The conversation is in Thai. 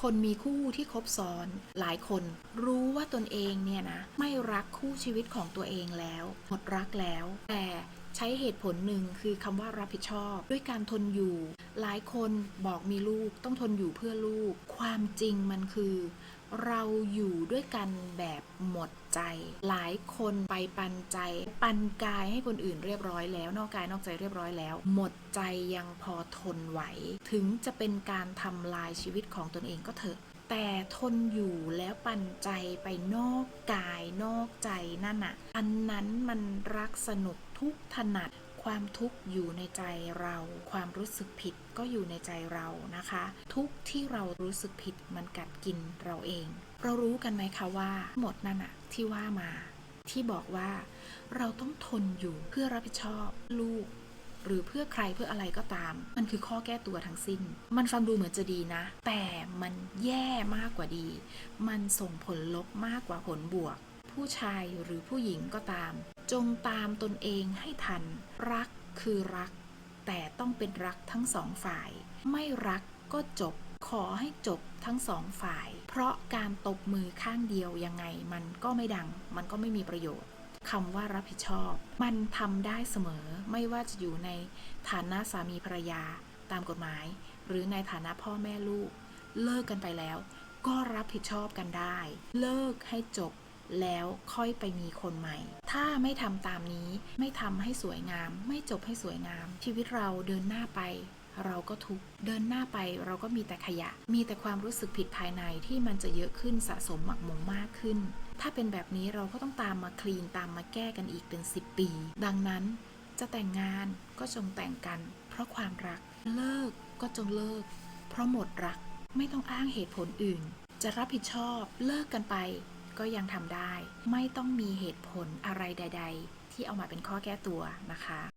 คนมีคู่ที่คบซ้อน หลายคนรู้ว่าตนเองเนี่ยนะ ไม่รักคู่ชีวิตของตัวเองแล้วหมดรักแล้ว แต่ใช้เหตุผลหนึ่งคือคำว่ารับผิดชอบ ด้วยการทนอยู่ หลายคนบอกมีลูกต้องทนอยู่เพื่อลูก ความจริงมันคือ เราอยู่ด้วยกันแบบหมดใจ หลายคนไปปันใจ ปันกายให้คนอื่นเรียบร้อยแล้ว นอกกายนอกใจเรียบร้อยแล้ว หมดใจยังพอทนไหว ถึงจะเป็นการทำลายชีวิตของตนเองก็เถอะ แต่ทนอยู่แล้วปันใจไปนอกกายนอกใจนั่นน่ะอันนั้นมันรักสนุกทุกถนัด ความทุกข์อยู่ในใจเรา ความรู้สึกผิดก็อยู่ในใจเรานะคะ ทุกที่เรารู้สึกผิดมันกัดกินเราเอง เรารู้กันไหมคะว่า หมดนั่นอะที่ว่ามา ที่บอกว่าเราต้องทนอยู่เพื่อรับผิดชอบลูก หรือเพื่อใครเพื่ออะไรก็ตาม มันคือข้อแก้ตัวทั้งสิ้น มันฟังดูเหมือนจะดีนะ แต่มันแย่มากกว่าดี มันส่งผลลบมากกว่าผลบวก ผู้ชายหรือผู้หญิงก็ตาม จงตามตนเองให้ทัน รักคือรัก แต่ต้องเป็นรักทั้งสองฝ่าย ไม่รักก็จบ ขอให้จบทั้งสองฝ่าย เพราะการตบมือข้างเดียวยังไง มันก็ไม่ดัง มันก็ไม่มีประโยชน์คำว่ารับผิดชอบ มันทำได้เสมอไม่ว่าจะอยู่ในฐานะสามีภรรยาตามกฎหมาย หรือในฐานะพ่อแม่ลูก เลิกกันไปแล้ว ก็รับผิดชอบกันได้ เลิกให้จบ แล้วค่อยไปมีคนใหม่ ถ้าไม่ทำตามนี้ ไม่ทำให้สวยงาม ไม่จบให้สวยงาม ชีวิตเราเดินหน้าไป เราก็ทุกเดินหน้าไปเราก็มีแต่ขยะ มีแต่ความรู้สึกผิดภายในที่มันจะเยอะขึ้นสะสมหมักหมมมากขึ้น ถ้าเป็นแบบนี้เราก็ต้องตามมาคลีนตามมาแก้กันอีกเป็น 10 ปี ดังนั้นจะแต่งงานก็จงแต่งกัน เพราะความรักเลิกก็จงเลิก เพราะหมดรักไม่ต้องอ้างเหตุผลอื่น จะรับผิดชอบเลิกกันไป ก็ยังทำได้ ไม่ต้องมีเหตุผลอะไรใด ๆ ที่เอามาเป็นข้อแก้ตัวนะคะ